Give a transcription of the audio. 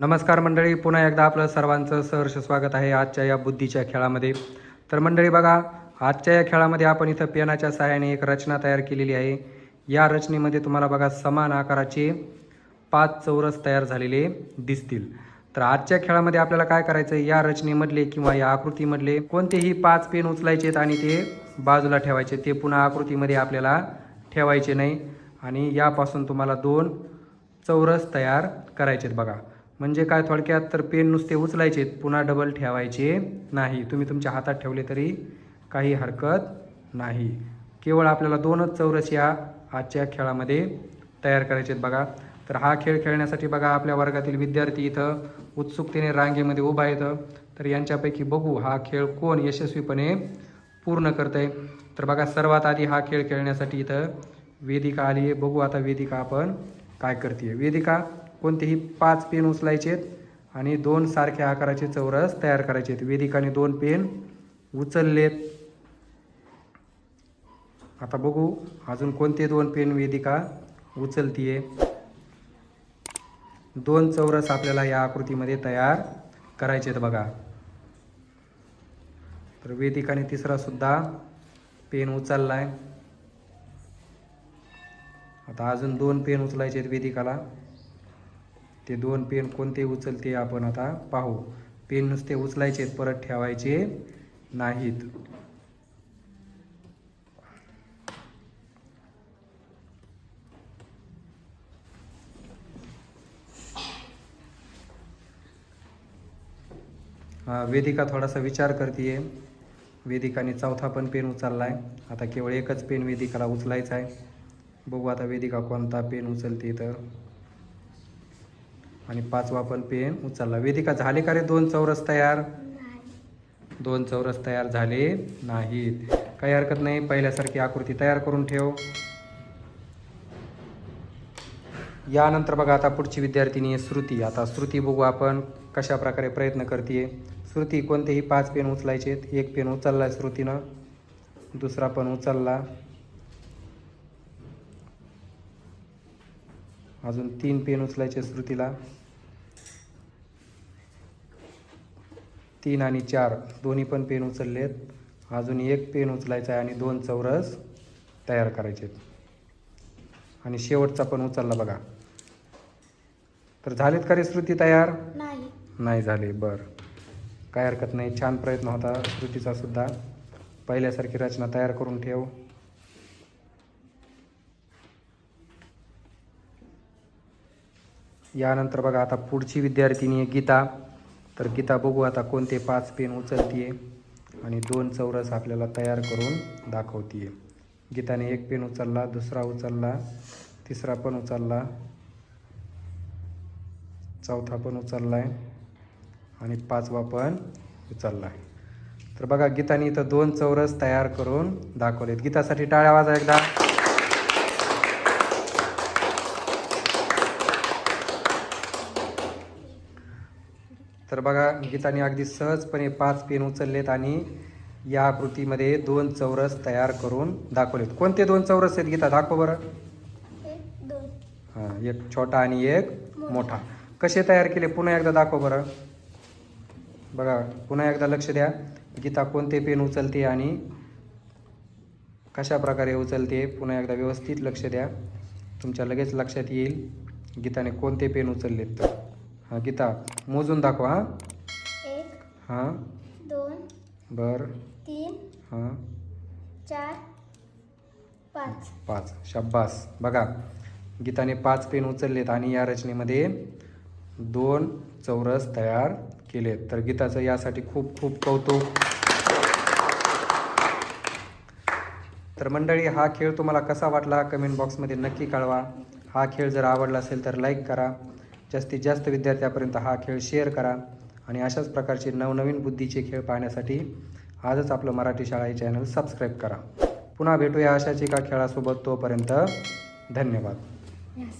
नमस्कार मंडळी पुन्हा एकदा आपलं सर्वांचं सहर्ष स्वागत आहे आजच्या या बुद्धीच्या खेळामध्ये. तर मंडळी बघा आजच्या या खेळामध्ये आपण इथं पेनाच्या सहाय्याने एक रचना तयार केलेली आहे. या रचनेमध्ये तुम्हाला बघा समान आकाराचे पाच चौरस तयार झालेले दिसतील. तर आजच्या खेळामध्ये आपल्याला काय करायचं आहे या रचनेमधले किंवा या आकृतीमधले कोणतेही पाच पेन उचलायचे आहेत आणि ते बाजूला ठेवायचे ते पुन्हा आकृतीमध्ये आपल्याला ठेवायचे नाही. आणि यापासून तुम्हाला दोन चौरस तयार करायचे आहेत बघा. म्हणजे काय थोडक्यात तर पेन नुसते उचलायचे आहेत, पुन्हा डबल ठेवायचे नाही. तुम्ही तुमच्या हातात ठेवले तरी काही हरकत नाही. केवळ आपल्याला दोनच चौरस या आजच्या खेळामध्ये तयार करायचे आहेत बघा. तर हा खेळ खेळण्यासाठी बघा आपल्या वर्गातील विद्यार्थी इथं उत्सुकतेने रांगेमध्ये उभा येतं तर यांच्यापैकी बघू हा खेळ कोण यशस्वीपणे पूर्ण करत आहे तर बघा सर्वात आधी हा खेळ खेळण्यासाठी इथं वेदिका आली आहे बघू आता वेदिका आपण काय करते वेदिका कोणतेही पाच पेन उचलायचे आहेत आणि दोन सारख्या आकाराचे चौरस तयार करायचे आहेत. वेदिकाने दोन पेन उचललेत. आता बघू अजून कोणते दोन पेन वेदिका उचलतीये. दोन चौरस आपल्याला या आकृतीमध्ये तयार करायचे आहेत बघा. तर वेदिकाने तिसरा सुद्धा पेन उचललाय. आता अजून दोन पेन उचलायचे आहेत वेदिकाला. ते दोन पेन कोणते उचलते आपण आता पाहू. पेन नुसते उचलायचे आहेत परत ठेवायचे नाहीत. वेदिका थोडासा विचार करते वेदिकाने चौथा पण पेन उचलला आहे आता केवळ एकच पेन वेदिकाला उचलायचा आहे. बघू आता वेदिका कोणता पेन उचलते तर. आणि पाचवा पण पेन उचलला. वेदिका झाले का रे दोन चौरस तयार? दोन चौरस तयार झाले नाहीत. काही हरकत नाही पहिल्यासारखी आकृती तयार करून ठेव. यानंतर बघा आता पुढची विद्यार्थिनी आहे श्रुती. आता श्रुती बघू आपण कशा प्रकारे प्रयत्न करते श्रुती कोणतेही पाच पेन उचलायचे आहेत एक पेन उचलला श्रुतीनं. दुसरा पण उचलला. अजून तीन पेन उचलायचे श्रुतीला. तीन आणि चार. दोन्ही पण पेन उचललेत. अजून एक पेन उचलायचा आहे आणि दोन चौरस तयार करायचे आणि शेवटचा पण उचलला बघा. तर झालेत का रे श्रुती तयार? नाही. नाही झाले. बर. काय हरकत नाही. छान प्रयत्न होता श्रुतीचा सुद्धा. पहिल्यासारखी रचना तयार करून ठेव. यानंतर बघा आता पुढची विद्यार्थिनी गीता. तर गीता बघू आता कोणते पाच पेन उचलतीये आणि दोन चौरस आपल्याला तयार करून दाखवतीये. गीताने एक पेन उचलला दुसरा उचलला तिसरा पण उचलला चौथा पण उचलला आहे आणि पाचवा पण उचलला आहे तर बघा गीताने इथं दोन चौरस तयार करून दाखवलेत. गीतासाठी टाळ्या वाजा एकदा. तर बघा गीताने अगदी सहजपणे पाच पेन उचललेत आणि या आकृतीमध्ये दोन चौरस तयार करून दाखवलेत. कोणते दोन चौरस आहेत गीता? दाखव बरं. हां एक छोटा आणि एक मोठा. कसे तयार केले? पुन्हा एकदा दाखव बरं. बघा पुन्हा एकदा लक्ष द्या. गीता कोणते पेन उचलते आणि कशा प्रकारे उचलते? पुन्हा एकदा व्यवस्थित लक्ष द्या. तुमच्या लगेच लक्षात येईल. गीताने कोणते पेन उचललेत तर. हां गीता मोजून दाखवा हां. एक हां. दोन बरं. तीन हां. चार पाच. पाच. शब्बास. बघा गीताने पाच पेन उचललेत आणि या रचनेमध्ये दोन चौरस तयार केलेत. तर गीताचं यासाठी खूप खूप कौतुक. तर मंडळी हा खेळ तुम्हाला कसा वाटला? कमेंट बॉक्समध्ये नक्की कळवा. हा खेळ जर आवडला असेल तर लाईक करा. जास्तीत जास्त विद्यार्थ्यापर्यंत हा खेळ शेअर करा आणि अशाच प्रकारचे नवनवीन बुद्धीचे खेळ पाहण्यासाठी आजच आपलं मराठी शाळा हे चॅनल सबस्क्राईब करा पुन्हा भेटूया अशाच एका खेळासोबत तोपर्यंत धन्यवाद Yes.